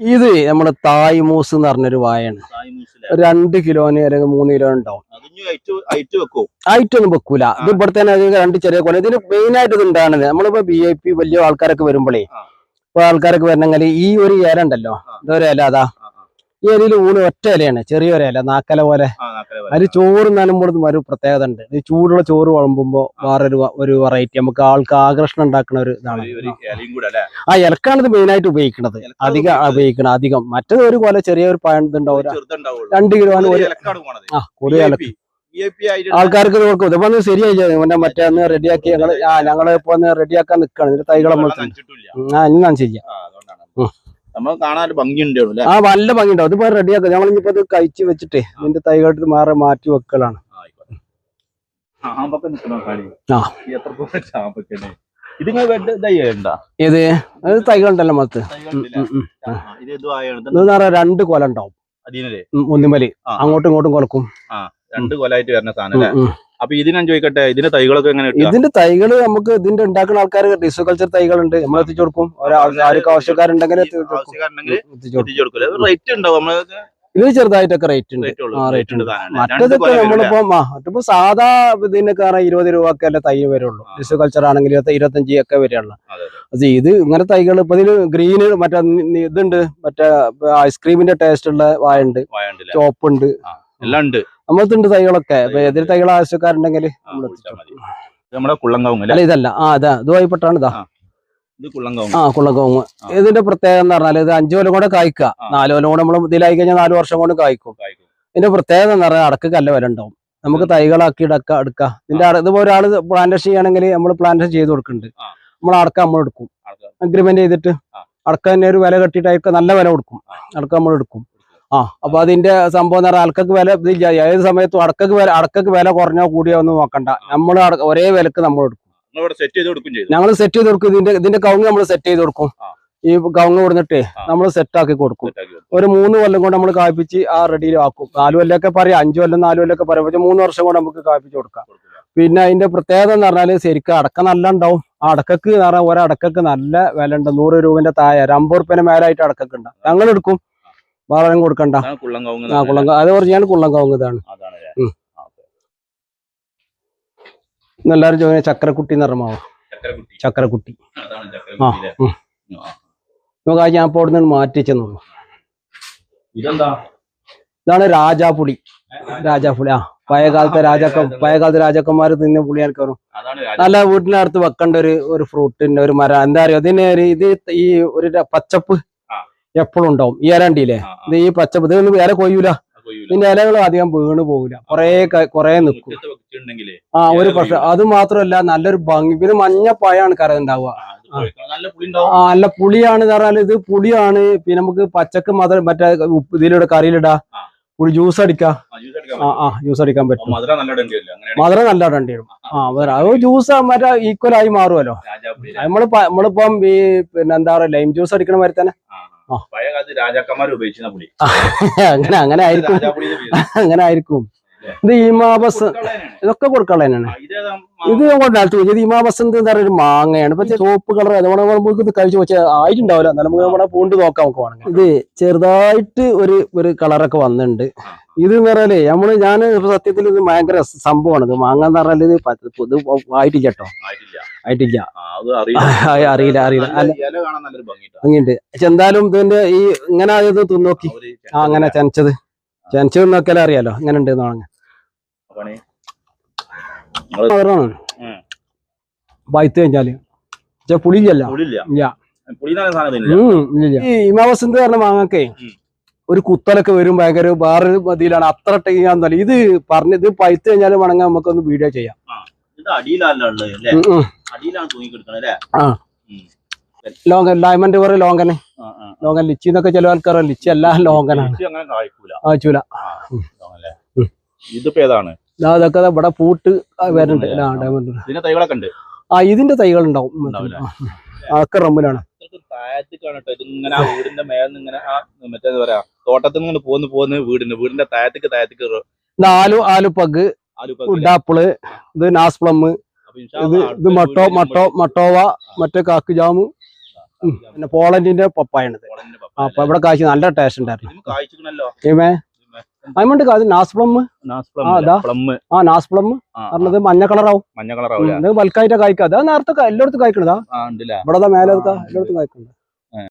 ഇത് നമ്മുടെ തായ് മൂസ് എന്ന് പറഞ്ഞൊരു വായാണ്. രണ്ട് കിലോന് അല്ലെങ്കിൽ മൂന്ന് കിലോ ഉണ്ടാവും. ഐറ്റൊന്നും വെക്കൂല. ഇത് ഇവിടെ തന്നെ രണ്ട് ചെറിയ കൊല ഇതിന് മെയിൻ ആയിട്ട് ഇത് ഉണ്ടാകുന്നത് നമ്മളിപ്പോ ബി ഐ പി വലിയ ആൾക്കാരൊക്കെ വരുമ്പോഴേ. ഇപ്പൊ ആൾക്കാരൊക്കെ വരണമെങ്കിൽ ഈ ഒരു ഇല ഉണ്ടല്ലോ. ഇതൊരു ഇല അതാ. ഈ ഇലയിൽ ഊണ് ഒറ്റ ഇലയാണ് ചെറിയൊരു ഇല നാക്കല പോലെ. അതിൽ ചോറ് നനുമ്പോൾ ഒരു പ്രത്യേകത ഉണ്ട്. ഈ ചൂടുള്ള ചോറ് വളമ്പുമ്പോ വേറൊരു ഒരു വെറൈറ്റി നമുക്ക് ആൾക്ക് ആകർഷണം ഉണ്ടാക്കുന്ന ഒരു ഇതാണ്. ആ ഇലക്കാണ് ഇത് മെയിൻ ആയിട്ട് ഉപയോഗിക്കുന്നത് അധികം ഉപയോഗിക്കണം അധികം. മറ്റേത് ഒരു പോലെ ചെറിയ ഒരു പഴം ഇതുണ്ടാവും രണ്ട് കിലോ ആണ് ഒരു. ആ ഒരു ഇലക്ക്. ആൾക്കാർക്ക് കൊടുക്കും. ഒന്ന് ശരിയായി മറ്റേ ഒന്ന് റെഡിയാക്കി ഞങ്ങൾ ആ ഞങ്ങൾ ഇപ്പൊ ഒന്ന് റെഡിയാക്കാൻ നിക്കാണ്. ഇതിന്റെ തൈകളെ. ആ ഇനി ഞാൻ നമ്മൾ കാണാൻ ഭംഗിയുണ്ടാവും ആ നല്ല ഭംഗിയുണ്ടാവും അതിപ്പോ റെഡിയാക്കാം ഞങ്ങൾ ഇനിയിപ്പോ അത് കഴിച്ച് വെച്ചിട്ടേ ഇതിന്റെ തൈകളെടുത്ത് മാറി മാറ്റി വെക്കലാണ്. ചാമ്പൊക്കെ നിക്കണോ കളി. എത്ര അത് തൈകളുണ്ടല്ലോ മത്ത് രണ്ട് കൊല ഉണ്ടാവും. ഒന്നിമലി അങ്ങോട്ടും ഇങ്ങോട്ടും കൊലക്കും. രണ്ട് കൊലായിട്ട് വരുന്ന സാധനം. അപ്പൊ ഇതിന് ഞാൻ ചോദിക്കട്ടെ? ഇതിന്റെ തൈകളൊക്കെ എങ്ങനെ ഇതിന്റെ തൈകൾ നമുക്ക് ഇതിന്റെ ഉണ്ടാക്കുന്ന ആൾക്കാർ ഡിസ് കൾച്ചർ തൈകളുണ്ട്. നമ്മൾ എത്തിച്ചു കൊടുക്കും. ആർക്ക് ആവശ്യക്കാരുണ്ടെങ്കിൽ. റേറ്റ് ഉണ്ടാവും ചെറുതായിട്ടൊക്കെ റേറ്റ് ഉണ്ട്. ആ, റേറ്റ് ഉണ്ട്. മറ്റേതൊക്കെ? നമ്മളിപ്പോ മറ്റിപ്പോ സാധാ ഇതിനൊക്കെ കാരണം ഇരുപത് രൂപ ഒക്കെ അല്ലെ തൈ വരുള്ളൂ. ആ. കൾച്ചർ ആണെങ്കിൽ ഇരുപത്തി ഇരുപത്തഞ്ച് ഒക്കെ വരെയുള്ള അതെ, ഇത് ഇങ്ങനെ തൈകൾ ഇപ്പൊ ഇതിൽ ഗ്രീന് മറ്റേ ഇതുണ്ട്. മറ്റേ ഐസ്ക്രീമിന്റെ ടേസ്റ്റ് ഉള്ള വായ ഉണ്ട് ചോപ്പ് ഉണ്ട് എല്ലാം ഉണ്ട്. നമ്മളത്തുണ്ട് തൈകളൊക്കെ. ഏതൊരു തൈകൾ ആവശ്യക്കാരുണ്ടെങ്കിൽ നമ്മുടെ അല്ല? ഇതല്ല. ആ ഇതാ ഇതുമായിപ്പെട്ടാണ് ഇതാ. ആ കുള്ളങ്കോങ് ഇതിന്റെ പ്രത്യേകത എന്ന് പറഞ്ഞാൽ ഇത് അഞ്ചു കൊല്ലം കൂടെ കായ്ക്കുക. നാലു കൊല്ലം കൂടെ നമ്മൾ ഇതിലായി കഴിഞ്ഞാൽ നാല് വർഷം കൊണ്ട് കായ്ക്കും. കായ്ക്കും. ഇതിന്റെ പ്രത്യേകത എന്ന് പറഞ്ഞാൽ അടക്ക് കല്ല വരണ്ടാവും ഉണ്ടാവും. നമുക്ക് തൈകളാക്കി ഇടക്ക എടുക്കാം. ഇതിന്റെ ഇതിപ്പോ ഒരാൾ പ്ലാന്റേഷൻ ചെയ്യണമെങ്കിൽ നമ്മൾ പ്ലാന്റേഷൻ ചെയ്ത് കൊടുക്കുന്നുണ്ട്. നമ്മൾ അടക്ക നമ്മൾ എടുക്കും. അഗ്രിമെന്റ് ചെയ്തിട്ട്. അടക്ക തന്നെ ഒരു വില കെട്ടിയിട്ടായിരിക്കും നല്ല വില കൊടുക്കും. അടക്ക നമ്മൾ എടുക്കും. ആ അപ്പൊ അതിന്റെ സംഭവം എന്ന് പറഞ്ഞാൽ അടക്കക്ക് വില ഇതില്ല ഏത് സമയത്തും അടക്കക്ക് വില അടക്കക്ക് വില കുറഞ്ഞോ കൂടിയോ ഒന്നും നോക്കണ്ട. നമ്മൾ ഒരേ വിലക്ക് നമ്മൾ എടുക്കും. ഞങ്ങൾ സെറ്റ് ചെയ്ത് കൊടുക്കും ഇതിന്റെ ഇതിന്റെ കവുങ്ങ് നമ്മൾ സെറ്റ് ചെയ്ത് കൊടുക്കും. ഈ കവുങ്ങ് കൊടുത്തിട്ട് നമ്മൾ സെറ്റ് ആക്കി കൊടുക്കും. ഒരു മൂന്ന് കൊല്ലം കൊണ്ട് നമ്മൾ കായ്പിച്ച് ആ റെഡിയിൽ ആക്കും. നാല് കൊല്ലമൊക്കെ പറയാം അഞ്ചു കൊല്ലം നാല് കൊല്ലമൊക്കെ പറയാം. പക്ഷെ മൂന്ന് വർഷം കൊണ്ട് നമുക്ക് കായ്പിച്ച് കൊടുക്കാം. പിന്നെ അതിന്റെ പ്രത്യേകത എന്ന് പറഞ്ഞാൽ ശരിക്കും അടക്ക നല്ല ഉണ്ടാവും ആ അടക്കക്ക് എന്ന് പറഞ്ഞാൽ ഒരടക്കക്ക് നല്ല വില ഉണ്ട്. നൂറ് രൂപന്റെ താഴെ ഒരു അമ്പത് റുപ്യന്റെ മേലായിട്ട് അടക്കക്ക് ഉണ്ട്. ഞങ്ങൾ എടുക്കും. വേറെ കൊടുക്കണ്ട. ആ പറഞ്ഞാൽ. കുള്ളം അത് പറഞ്ഞാൽ കുള്ളം കവുങ്ങ് ഇതാണ് എല്ലാരും ചോദിക്കുന്ന ചക്രക്കുട്ടി ചക്കരക്കുട്ടി. ചക്രക്കുട്ടി. ആ. നമുക്ക് ആ ഞാൻ പോടുന്ന അവിടെ മാറ്റിച്ചെന്നുള്ളൂ ഇതാണ് രാജാപുളി രാജാപുളി ആ. പഴയകാലത്തെ രാജാക്ക പഴയകാലത്തെ രാജാക്കന്മാർ തിന്ന പുളിയാണ് കയറും നല്ല വീട്ടിനടുത്ത് വെക്കേണ്ട ഒരു ഒരു ഫ്രൂട്ടിന്റെ ഒരു മരം. എന്താ പറയുക ഇതിന് ഒരു ഇത് ഈ ഒരു പച്ചപ്പ്. എപ്പോഴും ഉണ്ടാവും. ഈ ആ. ഇത് ഈ പച്ചപ്പ് ഇത് ഇല കൊയ്യൂല. ഇതിന്റെ ഇലകൾ അധികം വീണ് പോകില്ല കൊറേ കൊറേ നിൽക്കും ആ ഒരു പ്രശ്നം. അത് മാത്രമല്ല നല്ലൊരു ഭംഗി. പിന്നെ മഞ്ഞ പഴയാണ് കറ ഉണ്ടാവുക. ആ. നല്ല പുളിയാണ് പറഞ്ഞാൽ ഇത് പുളിയാണ്. പിന്നെ നമുക്ക് പച്ചക്ക് മാത്രം മറ്റേ ഉപ്പ് ഇതിലൂടെ കറിയിലിടാ. പുളി ജ്യൂസ് അടിക്കാം ആ, ജ്യൂസ് അടിക്കാൻ ആ പറ്റും. ജ്യൂസ് അടിക്കാൻ പറ്റും. മധുരം നല്ല ഇടേണ്ടി വരും. ആ. മധുരം അത് ജ്യൂസ് മറ്റേ ഈക്വൽ ആയി മാറുമല്ലോ. നമ്മൾ നമ്മളിപ്പം ഈ പിന്നെ എന്താ പറയാ ലൈം ജ്യൂസ് അടിക്കണ മാതിരി തന്നെ. പഴയ കാലത്ത് രാജാക്കന്മാർ ഉപയോഗിച്ചിരുന്ന പുളി. അങ്ങനെ അങ്ങനെ ആയിരിക്കും. അങ്ങനെ ആയിരിക്കും. ഇത് ഈമാബസ് ഇതൊക്കെ കൊടുക്കളേനാണ് ഇത് കൊണ്ടാണ് ഇത് ഈമാബസ് എന്താ പറയുക ഒരു മാങ്ങയാണ്. ഇപ്പൊ ചോപ്പ് കളർ അതുകൊണ്ട് നമുക്ക് ഇത് കഴിച്ചു വെച്ചാൽ ആയിട്ടുണ്ടാവില്ല. എന്നാലും നമുക്ക് നമ്മുടെ പൂണ്ട് നോക്കാം നമുക്ക് വേണമെങ്കിൽ. ഇത് ചെറുതായിട്ട് ഒരു ഒരു കളറൊക്കെ വന്നിട്ടുണ്ട്. ഇത് എന്ന് പറഞ്ഞാലേ നമ്മൾ ഞാൻ സത്യത്തിൽ ഇത് ഭയങ്കര സംഭവമാണ്. ഇത് മാങ്ങ എന്ന് പറഞ്ഞാൽ ഇത് ഇത് ആയിട്ടില്ല കേട്ടോ. ആയിട്ടില്ല. അറിയില്ല. അറിയില്ല. അങ്ങനെയുണ്ട് പക്ഷെ എന്തായാലും ഇതിന്റെ ഈ ഇങ്ങനെ ആയത് തിന്നോക്കി. ആ അങ്ങനെ ചനച്ചത്. ചനച്ചത് നോക്കിയാലും അറിയാലോ. ഇങ്ങനെ ഉണ്ട് ഉം. പഴുത്ത് കഴിഞ്ഞാൽ. പക്ഷെ പുളിയില്ല പുളിയില്ല. ഇല്ല. പുളി എന്ന് പറയുന്ന സാധനം ഇതില്ല. ഈ ഇമാവസന്ത് കാരണം മാങ്ങക്കേ ഒരു കുത്തലൊക്കെ വരും ഭയങ്കര വേറൊരു മതിയിലാണ്. അത്ര ടൈം ഇത് പറഞ്ഞ ഇത് പഴുത്ത് കഴിഞ്ഞാൽ വേണമെങ്കിൽ നമുക്കൊന്ന് വീഡിയോ ചെയ്യാം. ഇത് അടിയിലല്ല ഉള്ളത് അല്ലേ ഉം, ഉം. അടിയിലാണ് തൂങ്ങിക്കിടക്കണത് അല്ലേ ആ. ഉം. ലോങ്കൻ ഡയമണ്ട് ആ, ആ. ലോങ്കൻ ലിച്ചി എന്നൊക്കെ ചില ആൾക്കാർ ലിച്ചി എല്ലാം കായ്ക്കൂല. അല്ലേ? ഉം. ഇതിപ്പോ ഏതാണ് ദാ ഇവിടെ പൂട്ട് വരുന്നുണ്ട് ഡയമണ്ട് തൈകളൊക്കെ ഉണ്ട് ആ ഇതിന്റെ തൈകൾ ഉണ്ടാവും? അതൊക്കെ റമ്മിലാണ് താഴത്തേക്കാണ് കേട്ടോ ഇതിങ്ങനെ ആ വീടിന്റെ ഇങ്ങനെ ആ മറ്റേ എന്താ പറയാ തോട്ടത്തിൽ നിന്ന് പോകുന്നു പോന്ന് പോന്ന് വീടിന്റെ വീടിന്റെ താഴത്തേക്ക് താഴത്തേക്ക് ആലു ആലു ആലുപ്പഗ് ആലുപ്പ ഉഡാപ്പിൾ ഇത് നാസ്പ്ലം അപ്പൊ ഇത് ഇത് മട്ടോ മട്ടോ മട്ടോവ മറ്റേ കാക്ക് ജാമു പിന്നെ പോളണ്ടിന്റെ പപ്പായാണിത്. അപ്പൊ ഇവിടെ കാഴ്ച നല്ല ടേസ്റ്റ് ഉണ്ടായിരുന്നു. അതുകൊണ്ട് ആ, നാസ് പ്ലം. ആ നാസ്പ്ലം. പറഞ്ഞത് മഞ്ഞ കളറാവും. മഞ്ഞ ബൽക്കായിട്ട് കായ്ക്കുക അത് നേരത്തെ എല്ലായിടത്തും കായ്ക്കണതാ. ഇവിടെ മേലെ. എല്ലായിടത്തും കായ്ക്കുന്നുണ്ട്